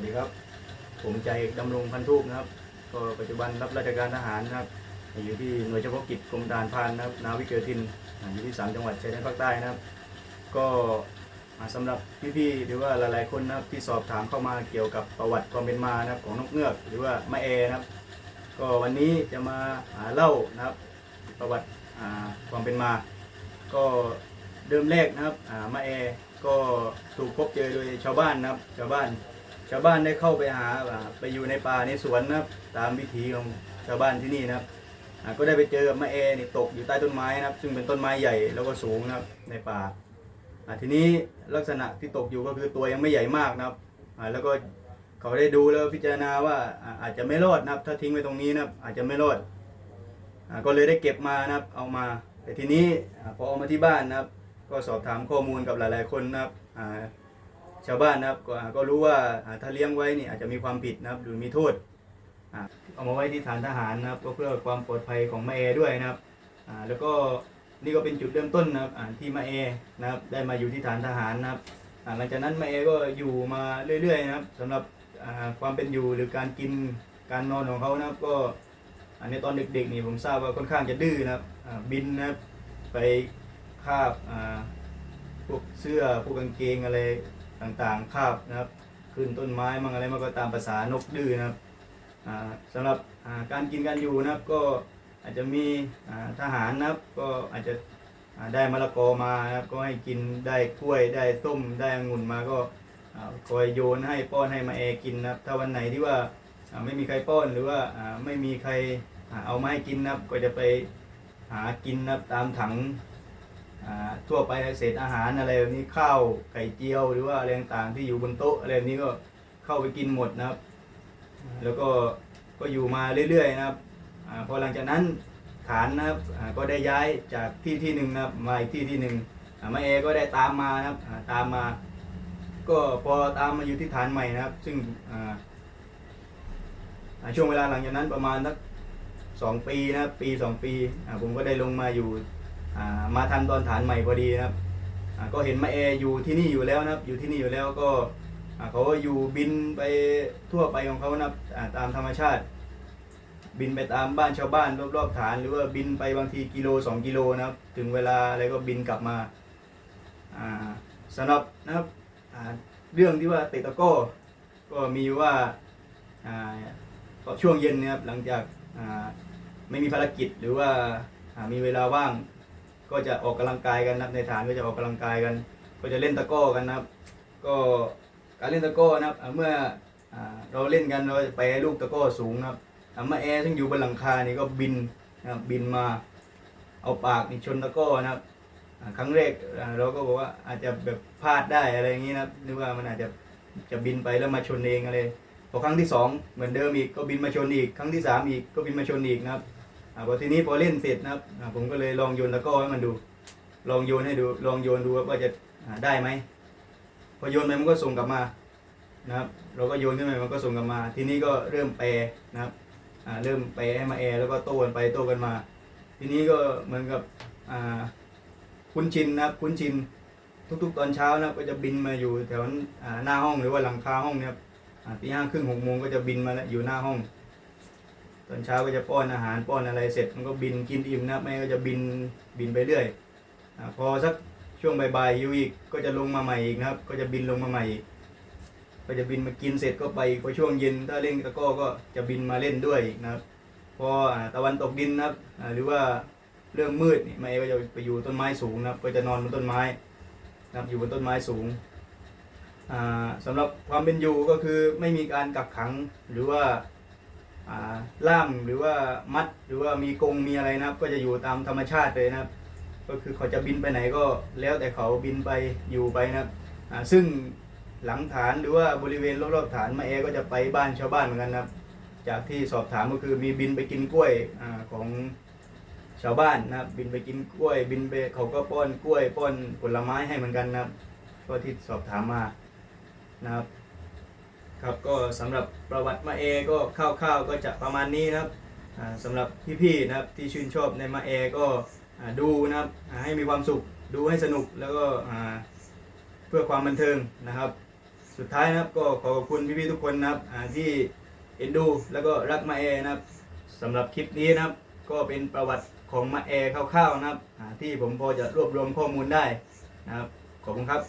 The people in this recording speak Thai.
วัสดีครับ ผมใจดำรงพันธุกนะครับ ก็ปัจจุบันรับราชการทหารนะครับ อยู่ที่หน่วยเฉพาะกิจกรมทหารพานนะครับ นาวิกโยธินอ่าอยู่ที่สามจังหวัดชายแดนภาคใต้นะครับ ก็อ่าสำหรับพี่ๆหรือว่าหลายๆคนนะครับที่สอบถามเข้ามาเกี่ยวกับประวัติความเป็นมานะครับของนกเงือก หรือว่าแม่เอนะครับ ก็วันนี้จะมาเล่านะครับประวัติความเป็นมา ก็เดิมแรกนะครับอ่ามาเอก็ถูกพบเจอโดยชาวบ้านนะครับ ชาวบ้าน ชาวบ้านได้เข้าไปหาไปอยู่ในป่าในสวนนะครับ ตามวิถีของชาวบ้านที่นี่นะครับก็ได้ไปเจอกับมาเอนี่ตกอยู่ใต้ต้นไม้นะครับ ซึ่งเป็นต้นไม้ใหญ่แล้วก็สูงนะครับในป่าทีนี้ลักษณะที่ตกอยู่ก็คือตัวยังไม่ใหญ่มากนะครับแล้วก็เขาได้ดูแล้วพิจารณาว่าอาจจะไม่รอดนะครับ ถ้าทิ้งไว้ตรงนี้นะครับอาจจะไม่รอดก็เลยได้เก็บมานะครับ เอามา แต่ทีนี้พอเอามาที่บ้านนะครับ ก็สอบถามข้อมูลกับหลาย ๆ คนนะครับ ชาวบ้านนะครับก็ก็รู้ว่าถ้าเลี้ยงไว้นี่อาจจะมีความผิดนะครับหรือมีโทษเอามาไว้ที่ฐานทหารนะครับก็เพื่อความปลอดภัยของมาเอด้วยนะครับแล้วก็นี่ก็เป็นจุดเริ่มต้นนะครับที่มาเอนะครับได้มาอยู่ที่ฐานทหารนะครับหลังจากนั้นมาเอก็อยู่มาเรื่อยๆนะครับสำหรับความเป็นอยู่หรือการกินการนอนของเขานะครับก็อันในตอนเด็กๆนี่ผมทราบว่าค่อนข้างจะดื้อนะครับบินนะครับไปคาบพวกเสื้อพวกกางเกงอะไร ต่างๆคาบนะครับ ขึ้นต้นไม้มั่งอะไรมันก็ตามภาษานกดื้อนะครับอ่าสำหรับการกินการอยู่นะครับก็อาจจะมีทหารนะครับก็อาจจะได้มะละกอมานะครับก็ให้กินได้กล้วยได้ส้มได้องุ่นมาก็คอยโยนให้ป้อนให้มาแอกินนะครับถ้าวันไหนที่ว่าไม่มีใครป้อนหรือว่าไม่มีใครเอามาให้กินนะครับก็จะไปหากินนะครับตามถัง ทั่วไปเศษอาหารอะไรแบบนี้ข้าวไข่เจียวหรือว่าอะไรต่างๆที่อยู่บนโต๊ะอะไรแบบนี้ก็เข้าไปกินหมดนะครับ แล้วก็ก็อยู่มาเรื่อยๆนะครับอพอหลังจากนั้นฐานนะครับก็ได้ย้ายจากที่ที่หนึ่งนะครับมาอีกที่ที่หนึ่งมาเอก็ได้ตามมานะครับตามมา ก็พอตามมาอยู่ที่ฐานใหม่นะครับ ซึ่งช่วงเวลาหลังจากนั้นประมาณสักสองปีนะครับปีสองปีผมก็ได้ลงมาอยู่ มาทันตอนฐานใหม่พอดีนะครับก็เห็นมาแอร์อยู่ที่นี่อยู่แล้วนะครับอยู่ที่นี่อยู่แล้วก็เขาก็อยู่บินไปทั่วไปของเขานะครับตามธรรมชาติ บินไปตามบ้านชาวบ้านรอบๆฐาน หรือว่าบินไปบางทีกิโลสองกิโลนะครับ ถึงเวลาอะไรก็บินกลับมาสำหรับนะครับเรื่องที่ว่าเตะตะก้อก็มีว่าก็ช่วงเย็นนะครับหลังจากไม่มีภารกิจหรือว่ามีเวลาว่าง ก็จะออกกำลังกายกันนะครับในฐานก็จะออกกำลังกายกัน ก็จะเล่นตะก้อกันนะครับ ก็การเล่นตะก้อนะครับเมื่อเราเล่นกันเราจะไปลูกตะก้อสูงนะครับอ่ามาแอร์ซึ่งอยู่บนหลังคานี่ก็บินนะครับบินมาเอาปากนี่ชนตะก้อนะครับครั้งแรกเราก็บอกว่าอาจจะแบบพลาดได้อะไรอย่างนี้นะครับนึกว่ามันอาจจะจะบินไปแล้วมาชนเองอะไรพอครั้งที่สองเหมือนเดิมอีกก็บินมาชนอีก ครั้งที่สามอีกก็บินมาชนอีกนะครับ พอทีนี้พอเล่นเสร็จนะครับผมก็เลยลองโยนตะกร้อให้มันดู ลองโยนให้ดู ลองโยนดูว่าจะได้ไหมพอโยนไปมันก็ส่งกลับมานะครับ เราก็โยนขึ้นไปมันก็ส่งกลับมา ทีนี้ก็เริ่มแปรนะครับเริ่มแปรให้มาแอร์แล้วก็โต้กันไปโต้กันมา ทีนี้ก็เหมือนกับคุ้นชินนะครับคุ้นชินทุกๆ ตอนเช้านะก็จะบินมาอยู่แถวหน้าห้องหรือว่าหลังคาห้องเนี่ยครับตีห้าครึ่งหกโมงก็จะบินมาแล้วอยู่หน้าห้อง ตอนเช้าก็จะป้อนอาหารป้อนอะไรเสร็จมันก็บินกินอิ่มนะแม่ก็จะบินบินไปเรื่อยอพอสักช่วงบ่ายๆอยู่อีกก็จะลงมาใหม่อีกนะครับ ก็จะบินลงมาใหม่อีกก็จะบินมากินเสร็จก็ไปพอช่วงเย็นถ้าเล่นตะก้อก็จะบินมาเล่นด้วยอีกนะครับพอตะวันตกดินนะครับหรือว่าเริ่มมืดนี่แม่ก็จะไปอยู่ต้นไม้สูงนะครับ ก็จะนอนบนต้นไม้นะครับอยู่บนต้นไม้สูงอ่าสำหรับความเป็นอยู่ก็คือไม่มีการกักขังหรือว่า ล่ามหรือว่ามัดหรือว่ามีกรงมีอะไรนะครับ ก็จะอยู่ตามธรรมชาติเลยนะครับ ก็คือเขาจะบินไปไหนก็แล้วแต่เขาบินไปอยู่ไปนะครับซึ่งหลังฐานหรือว่าบริเวณรอบๆฐานมาเอก็จะไปบ้านชาวบ้านเหมือนกันนะครับ จากที่สอบถามก็คือมีบินไปกินกล้วยอของชาวบ้านนะครับ บินไปกินกล้วย บินไปเขาก็ป้อนกล้วย ป้อนผลไม้ให้เหมือนกันนะครับ ก็ที่สอบถามมานะครับ ครับก็สำหรับประวัติมาเอก็คร่าวๆก็จะประมาณนี้นะครับอ่าสำหรับพี่ๆนะครับที่ชื่นชอบในมาเอก็ดูนะครับให้มีความสุขดูให้สนุกแล้วก็เพื่อความบันเทิงนะครับ สุดท้ายนะครับก็ขอขอบคุณพี่ๆทุกคนนะครับที่เอ็นดูแล้วก็รักมาแอนะครับสำหรับคลิปนี้นะครับก็เป็นประวัติของมาแอคร่าวๆนะครับที่ผมพอจะรวบรวมข้อมูลได้นะครับขอบคุณครับ